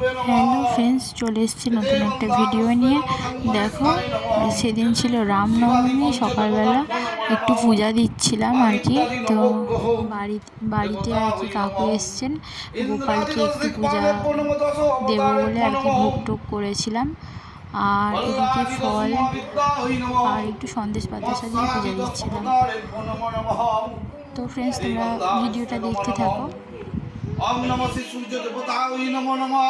Hello friends চলে এসেছি নতুন একটা ভিডিও নিয়ে। দেখো, সেদিন ছিল রামনবমী, সকালবেলা একটু পূজা দিচ্ছিলাম আর কি। তো বাড়ি, বাড়িতে আর কি কাকু এসছেন, গোপালকে একটু পূজা দেব বলে আর কি ভোগ টোগ করেছিলাম। আর এদিকে ফল আর একটু সন্দেশ পাতা সাজিয়ে পূজা দিচ্ছিলাম। তো ফ্রেন্ডস তোমরা ভিডিওটা দেখতে থাকো। ওম নমঃ শ্রী সূর্য দেবতায় নমো নমঃ।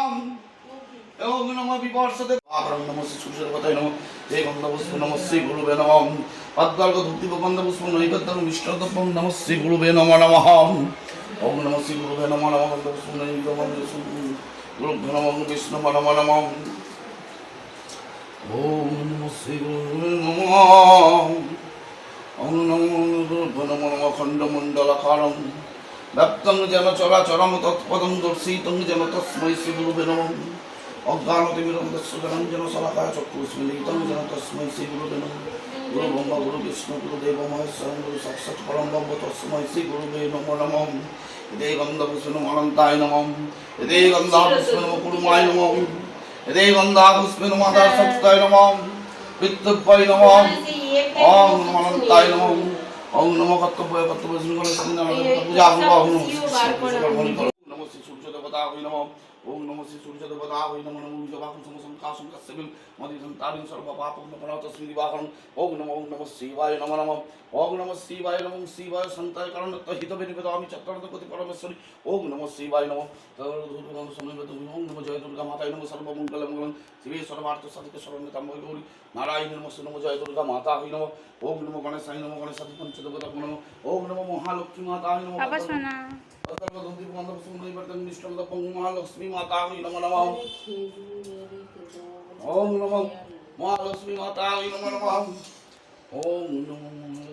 ওম নমঃ বিবর্ষতে ওম নমঃ শ্রী সূর্য দেবতায় নমঃ। হে গন্ধপুষ্প নমঃ শ্রী গুরুবে নমঃ। পদ্মার্ঘ ধূতিব গন্ধপুষ্প নৈবেদ্যং মিষ্টদপং নমঃ শ্রী গুরুবে নমো নমঃ। ওম নমঃ শ্রী গুরুবে নমো নমঃ গন্ধপুষ্প নৈবেদ্যং গুরুভ্য নমঃ বিষ্ণু নমো নমঃ ওম নমঃ শ্রী নমঃ। ওম নমঃ নমো নমঃ ব্যাপ্তং যেন চরাচরম তৎপদম দর্শি তং যেন তস্মৈ শ্রীগুরুবে নম। অজ্ঞানতিবিরম দস্যজনম যেন সলাকা চক্ষুস্মিলিতং যেন তস্মৈ শ্রীগুরুবে নম। গুরু ব্রহ্ম গুরু বিষ্ণু গুরু দেব মহেশ্বরম গুরু সাক্ষাৎ পরম ব্রহ্ম তস্মৈ শ্রীগুরুবে নম নমম এদে গন্ধপুষ্পনম অনন্তায় নমম এদে গন্ধাপুষ্পনম কুরুমায় নমম এদে গন্ধাপুষ্পনম আদার সত্তায় নমম বিদ্যুপ্পায় নমম অং অনন্তায় নমম ওম নমঃ কর্তব্য কর্তব্য সিংহ পূজা ওম নমঃ সূর্য দেবতা হই নমঃ ওম নমঃ শ্রী সূর্য দেবতা হই নমঃ নমঃ জবাকুম সমসং কাসং কাসবিল মদিসং তারিং সর্ব পাপং নমঃ তস্মি দিবাহরং ওম নমঃ ওম নমঃ শিবায় নমঃ নমঃ। ওম নমঃ শিবায় নমঃ শিবায় সন্তায় কারণ হিত বেনিবেদ আমি চক্রান্ত গতি পরমেশ্বরী। ওম নমঃ শিবায় নমঃ। তদরুদ্রগণ সমবেত ওম নমঃ জয় দুর্গা মাতায় নমঃ সর্বমঙ্গল মঙ্গলং শিবে সর্বার্থ সাধিকে শরণ্যতাম্বৈ গৌরী নারায়ণ নমঃ নমঃ জয় দুর্গা মাতা হই নমঃ ওম নমঃ গণেশায় নমঃ গণেশাদি পঞ্চদেবতা নমঃ ওম নমঃ মহালক্ষ্মী মাতা হই নমঃ বাবা শোনা মহালক্ষ্মী মাতা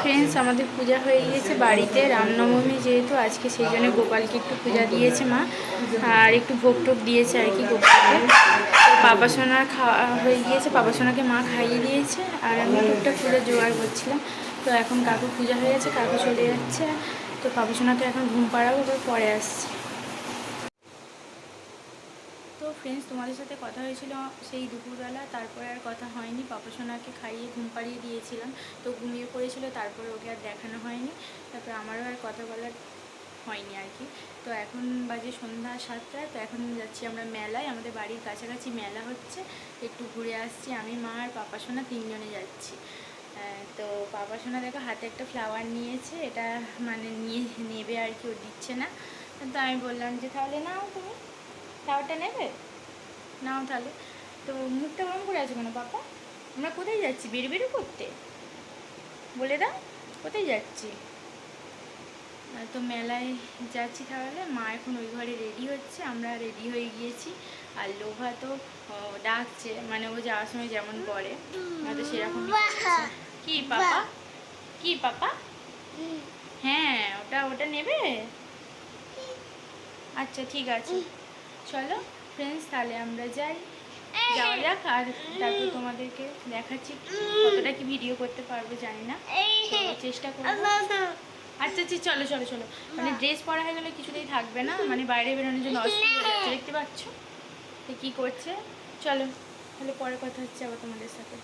ফ্রেন্ডস আমাদের পূজা হয়ে গিয়েছে বাড়িতে। রামনবমী যেহেতু আজকে, সেই জন্য গোপালকে একটু পূজা দিয়েছে মা। আর একটু ভোগ টোক দিয়েছে আর কি গোপালকে। বাবা সোনা খাওয়া হয়ে গিয়েছে বাবা সোনাকে মা খাইয়ে দিয়েছে। আর আমি টুকটাক পুজো জোগাড় করছিলাম। তো এখন কাকু পূজা হয়ে গেছে, কাকু চলে যাচ্ছে। তো বাবা সোনাকে এখন ঘুম পাড়াবো পরে আসছে। ফ্রেন্ডস তোমাদের সাথে কথা হয়েছিল সেই দুপুরবেলা, তারপরে আর কথা হয়নি। পাপা সোনাকে খাইয়ে ঘুম পাড়িয়ে দিয়েছিলাম, তো ঘুমিয়ে পড়েছিল, তারপরে ওকে আর দেখানো হয়নি। তারপরে আমারও আর কথা বলার হয়নি আর কি। তো এখন বাজে সন্ধ্যা সাতটায় তো এখন যাচ্ছি আমরা মেলায়। আমাদের বাড়ির কাছাকাছি মেলা হচ্ছে, একটু ঘুরে আসছি। আমি, মা আর পাপা সোনা তিনজনে যাচ্ছি। তো পাপা সোনা দেখো হাতে একটা ফ্লাওয়ার নিয়েছে, এটা মানে নিয়ে নেবে আর কি, ও দিচ্ছে না। তো আমি বললাম যে তাহলে নাও তুমি। ফ্লাওয়ারটা নেবে? নাও তাহলে। তো মুখটা গরম করে আছে কেন পাপা? আমরা কোথায় যাচ্ছি? বেরু করতে? বলে দাও, কোথায় যাচ্ছি? তো মেলায় যাচ্ছি তাহলে। মা এখন ওই ঘরে রেডি হচ্ছে, আমরা রেডি হয়ে গিয়েছি। আর লোভা তো ডাকছে মানে ও যাওয়ার সময় যেমন করে হয়তো সেরকম কি পাপা? কি পাপা? হ্যাঁ ওটা ওটা নেবে? আচ্ছা ঠিক আছে। চলো ফ্রেন্ডস তাহলে আমরা যাই। যাওয়া যাক আর তারপর তোমাদেরকে দেখাচ্ছি কতটা কি ভিডিও করতে পারব জানি না। চেষ্টা করব। আচ্ছা আচ্ছা। চলো চলো চলো। মানে ড্রেস পরা হয়ে গেলে কিছুতেই থাকবে না মানে বাইরে বেরোনোর জন্য অস্থির হয়ে যাচ্ছে দেখতে পাচ্ছ? তো কী করছে? চলো তাহলে পরে কথা হচ্ছে আবার তোমাদের সাথে।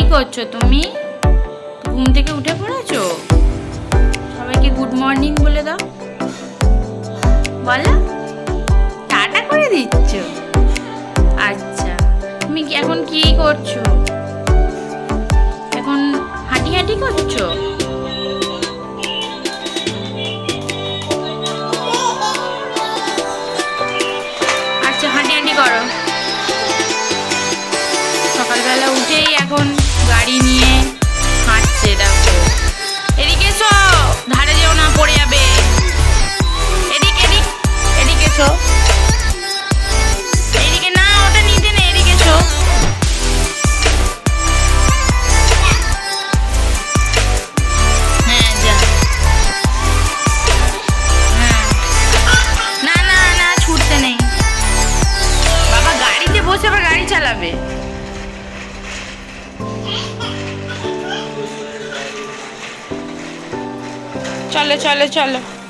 করছ তুমি? ঘুম থেকে উঠে পড়েছো? সবাইকে গুড মর্নিং বলে দাও। বলো, টাটা করে দিচ্ছ? আচ্ছা তুমি কি এখন কি করছ? চলো চলো চলো।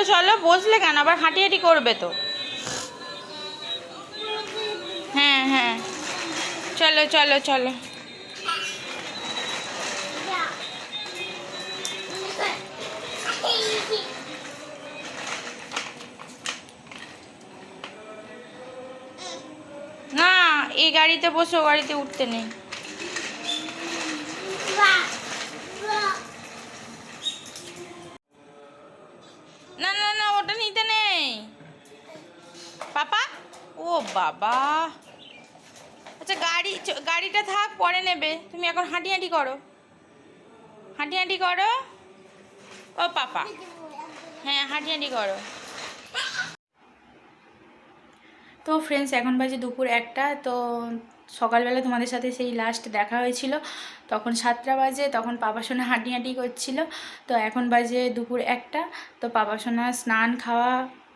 চলো চলো, বসলে কেন? আবার হাঁটি হাঁটি করবে তো। হ্যাঁ হ্যাঁ। চলো চলো চলো। না, এই গাড়িতে বসে, গাড়িতে উঠতে নেই। বাবা। আচ্ছা গাড়ি গাড়িটা থাক, পরে নেবে। তুমি এখন হাঁটি হাঁটি করো। হাঁটি হাঁটি করো। ও পাপা। হ্যাঁ হাঁটি হাঁটি করো। তো ফ্রেন্ডস এখন বাজে দুপুর একটা। তো সকালবেলা তোমাদের সাথে সেই লাস্ট দেখা হয়েছিল। তখন সাতটা বাজে, তখন পাপাসোনা হাঁটি হাঁটি করছিল। তো এখন বাজে দুপুর একটা। তো পাপা সোনা স্নান খাওয়া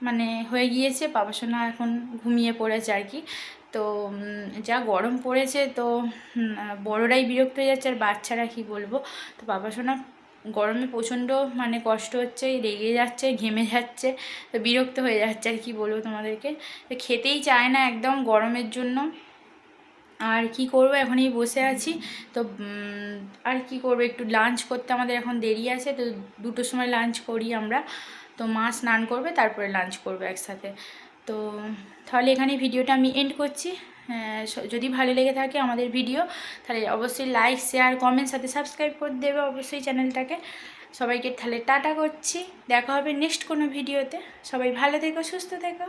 মানে হয়ে গিয়েছে পাপাসোনা এখন ঘুমিয়ে পড়েছে আর কি। তো যা গরম পড়েছে তো বড়রাই বিরক্ত হয়ে যাচ্ছে আর বাচ্চারা কি বলব। তো পাপাসোনা গরমে প্রচণ্ড মানে কষ্ট হচ্ছে, রেগে যাচ্ছে, ঘেমে যাচ্ছে, তো বিরক্ত হয়ে যাচ্ছে আর কি বলব তোমাদেরকে। তো খেতেই চায় না একদম গরমের জন্য। আর কি করব, এখনই বসে আছি। তো আর কি করব, একটু লাঞ্চ করতে আমাদের এখন দেরি আছে, তো দুটোর সময় লাঞ্চ করি আমরা। তো মা স্নান করবে, তারপরে লাঞ্চ করবে একসাথে। তো তাহলে এখানে ভিডিওটা আমি এন্ড করছি। যদি ভালো লেগে থাকে আমাদের ভিডিও তাহলে অবশ্যই লাইক শেয়ার কমেন্ট সাথে সাবস্ক্রাইব করে দেবে অবশ্যই চ্যানেলটাকে সবাইকে তাহলে টাটা করছি। দেখা হবে নেক্সট কোনো ভিডিওতে সবাই ভালো থেকো, সুস্থ থেকো।